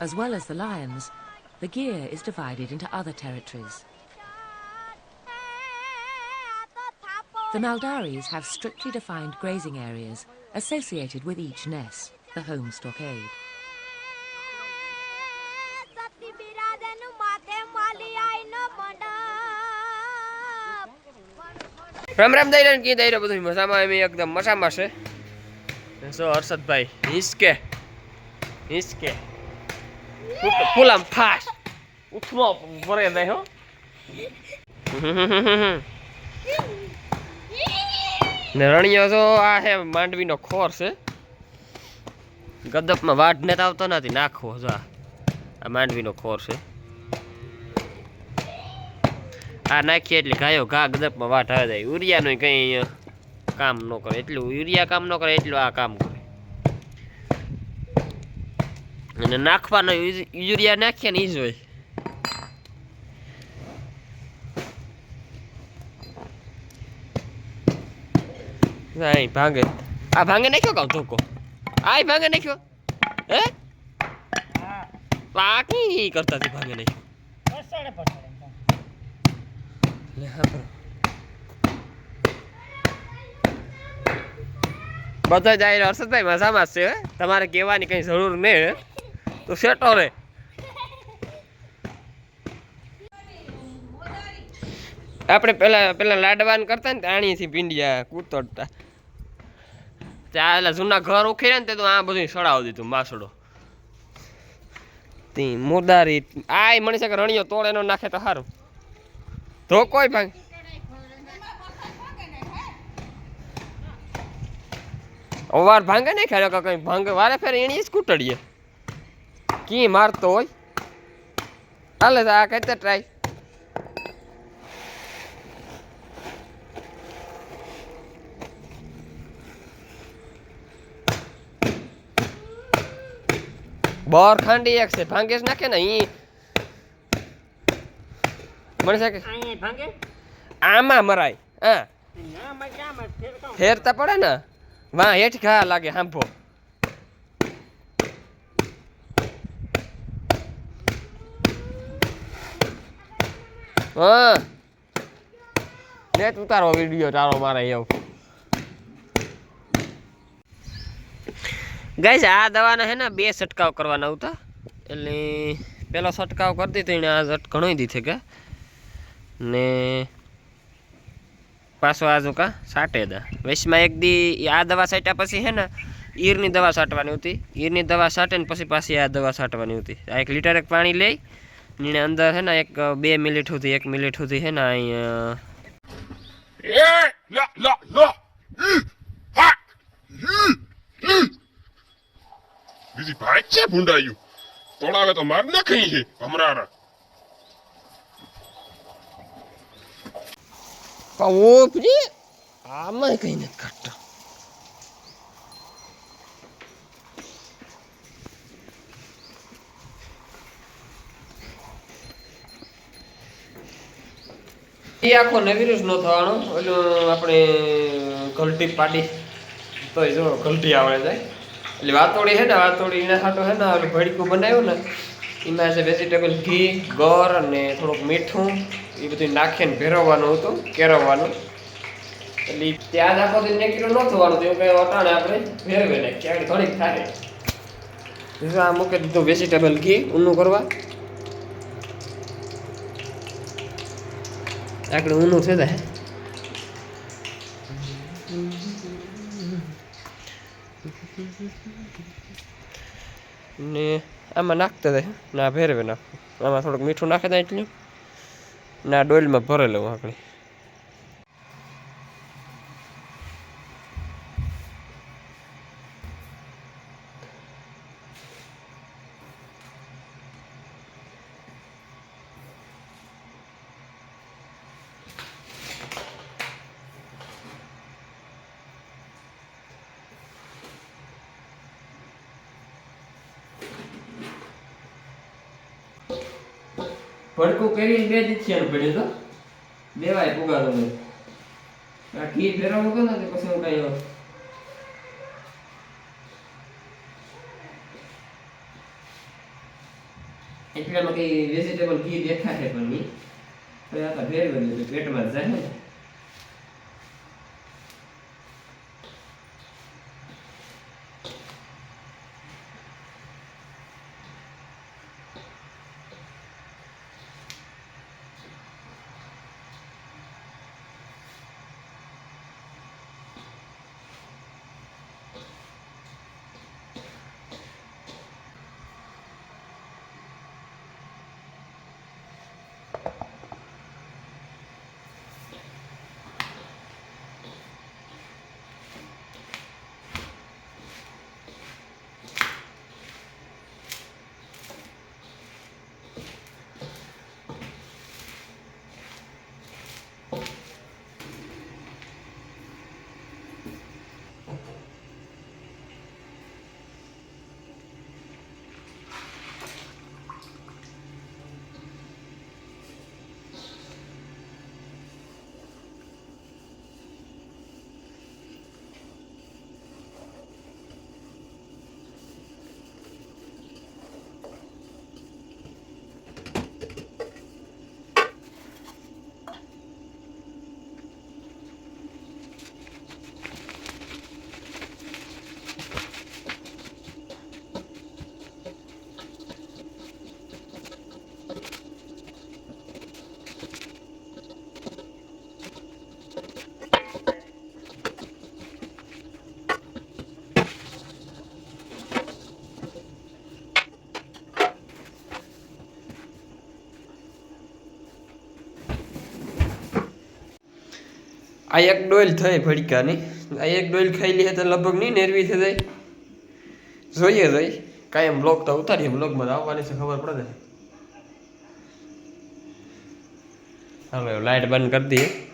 As well as the lions, the gear is divided into other territories. The Maldaris have strictly defined grazing areas associated with each ness, the home stockade. Ram Ram દઈ કી દઈ બધું મજામાં એમ એકદમ મજામાં છે જો હર્ષદભાઈ હિસકે હિસકે ફાસ ઉઠમો ભરે દે હો ને રણિયો તો આ હે માંડવીનો ખોર છે. ગદપમાં વાઢ ને આવતો નથી નાખવો જો આ. આ માંડવીનો ખોર છે. આ નાખીએ એટલે ગાયો ઘા ગદપમાં વાઢ આવે જાય. યુરિયાનું કંઈ કામ ન કરે, એટલું, યુરિયા કામ ન કરે, એટલું આ કામ કરે. અને નાખવાનો યુરિયા નાખીએ ને એ જ હોય નહીં ભાંગે આ ભાંગે નાખ્યો કાઉ ધોકો આ ભાંગે નાખ્યો હે પાકી કરતા હતી ભાંગે નાખ્યો. બધા જાય હર્ષદભાઈ મજામાં છે તમારે કહેવાની કઈ જરૂર નહીં? તો સેટો રે આપણે પેલા પેલા લાડવાન કરતા ને આણીથી ભીંડિયા કૂતરતા. એટલે જૂના ઘર ઉખેર્યા ને તે તો આ બધું સડાવી દીધું, માસડો. તી મોદારી, આ મણી શકે રણિયો તોડે નો નાખે તો સારું તો કોઈ ભાઈ અવાર ભાંગે નહીં ખાય કઈ ભાંગે, વારે ફેર એની સ્કૂટડીએ કી મારતો હોય? હાલે આ કઈ ટ્રાય બોર ખાંડી એક છે. ભાંગેશ નાખે ને ઈ. મને શકે? આમાં મરાય. હા. ફેરતા પડે ને? વાહ હેઠ ઘા લાગે હાંભો. હા. નેટ ઉતારો વીડિયો તારો મારે એવું ગાઈસ, આ દવાના હે ને બે છંટકાવ કરવાના હતા એટલે પેલો છંટકાવ કરી દીધો, એને આ ઝટ ઘણો દીધે કે. ને પાછો આ જો કા, સાટે દા. વૈશમાં એક દી આ દવા છાંટ્યા પછી હે ને, ઈરની દવા છાંટવાની હતી. ઈરની દવા છાંટે ને પછી પાછી આ દવા છાંટવાની હતી. આ એક લીટર એક પાણી લઈ એને અંદર હે ને એક બે મિનિટ સુધી એક મિનિટ સુધી હે ને. બીજી ભાઈ છે ભૂંડાયું. તોડાવે તો માર ના કઈ છે હમણાં ઓપજી આમાં કઈ નથી કાઢતો. એ આખો નવીરસ નો થવાનો. ઓલું આપણે ઘલટી પાડી તો જો ઘલટી આવડે જાય. એટલે વાતોડી છે ને વાતોડી એના સાટો છે ને, ઓલું ભડીકું બનાવ્યું ને, એમાં છે વેજીટેબલ ઘી, ગર અને થોડુંક મીઠું. એ બધું નાખીને ભેરવવાનું હતું કેરવવાનું એટલે ત્યાં જ આખો દી નીકળ્યું ન થવાનું તો એવું કઈ વટાણે આપણે ભેરવે ને ક્યાંક થોડીક થાય. આ મૂકી દીધું વેજીટેબલ ઘી, ઊનું કરવા. આગળ ઊનું છે જાય ને આમાં નાખતા જાય, ના ભેરવે નાખ. આમાં થોડુંક મીઠું નાખે દે એટલું. ના ડોલમાં ભરે લઉં ભડકું કરીને બે દીઠિયાનું પડ્યું તો દેવાય પુગાડો ને આ ઘી ફેરવવું કે ને પછી હું કઈ એટલામાં કઈ વેજીટેબલ ઘી દેખાશે પણ નહીં. તો આ તો ફેરવી પેટમાં જાય ને. આ એક ડોલ થઈ ભડકાની. આ એક ડોલ ખાઈ લે તો લગભગ નહીં નેરવી થઈ જાય. જોઈએ જઈ એમ બ્લોક તો ઉતારીએ બ્લોગમાં તો આવવાની છે, ખબર પડે. હવે લાઇટ બંધ કરી દઈએ.